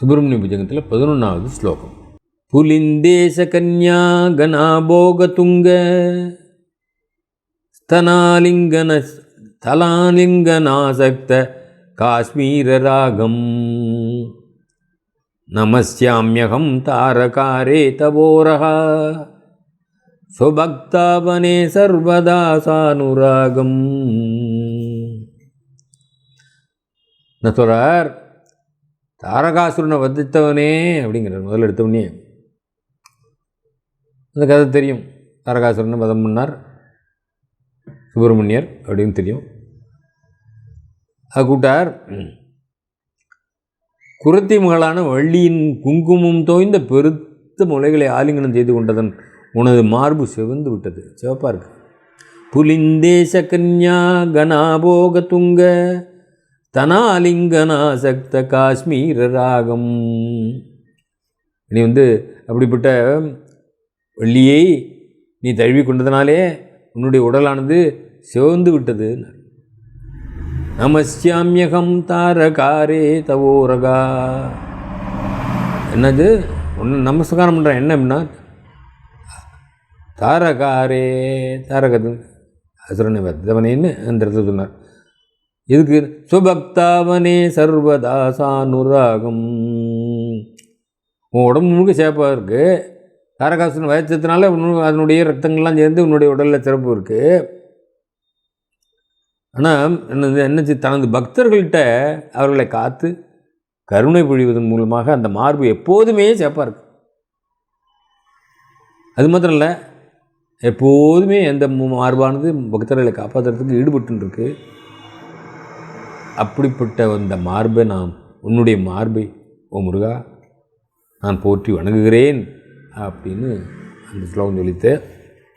சுப்பிரமணிய புஜகத்தில் பதினொன்றாவது ஸ்லோகம். புலிந்தேச கன்யா கணாபோகதுங்க ஸ்தனாலிங்கன ஸ்தலாலிங்கனாசக்த காஷ்மீரராகம். நமஸ்யாமியகம் தாரகாரே தவோரः சுபக்தாவனே சர்வதா சானுராகம் என்ன சொல்கிறார் தாரகாசுரனை வதித்தவனே அப்படிங்கிறார் முதல்ல எடுத்தவனே அந்த கதை தெரியும். தாரகாசுரனை வதம் பண்ணார். சுப்பிரமணியர் அப்படின்னு தெரியும். அது கூட்டார் குரத்தி மகளான வள்ளியின் குங்குமம் தோய்ந்த பெருத்த முளைகளை ஆலிங்கனம் செய்து கொண்டதன் உனது மார்பு செவந்து விட்டது. சிவப்பாக இருக்கு. புலிந்தேச கன்யா கனாபோக துங்க தனாலிங்கனாசக்த காஷ்மீர ராகம். நீ வந்து அப்படிப்பட்ட வள்ளியை நீ தழுவி கொண்டதனாலே உன்னுடைய உடலானது சிவந்து விட்டது. நமஸ்யாமியகம் தாரகாரே தவோரகா. என்னது? ஒன்று நமஸ்காரம் பண்ணுறேன் என்ன அப்படின்னா தாரகாரே தாரகது. அசுரனை வர்த்தவனேன்னு அந்த இடத்துல சொன்னார். இதுக்கு சுபக்தாவனே சர்வதாசானுராகம் உன் உடம்பு முழுக்க சேப்பாக இருக்குது தாரகாசன் வயசத்தினால அதனுடைய ரத்தங்கள்லாம் சேர்ந்து உன்னுடைய உடலில் சிறப்பு இருக்குது ஆனால் என்னது என்னச்சு தனது பக்தர்கள்கிட்ட அவர்களை காத்து கருணை பொழிவதன் மூலமாக அந்த மார்பு எப்போதுமே சேப்பாக இருக்கு. அது மாத்திரம் இல்லை எப்போதுமே எந்த மார்பானது பக்தர்களை காப்பாற்றுறதுக்கு ஈடுபட்டு அப்படிப்பட்ட அந்த மார்பை நாம் உன்னுடைய மார்பை ஓ முருகா நான் போற்றி வணங்குகிறேன் அப்படின்னு அந்த ஸ்லோகம் சொல்லித்து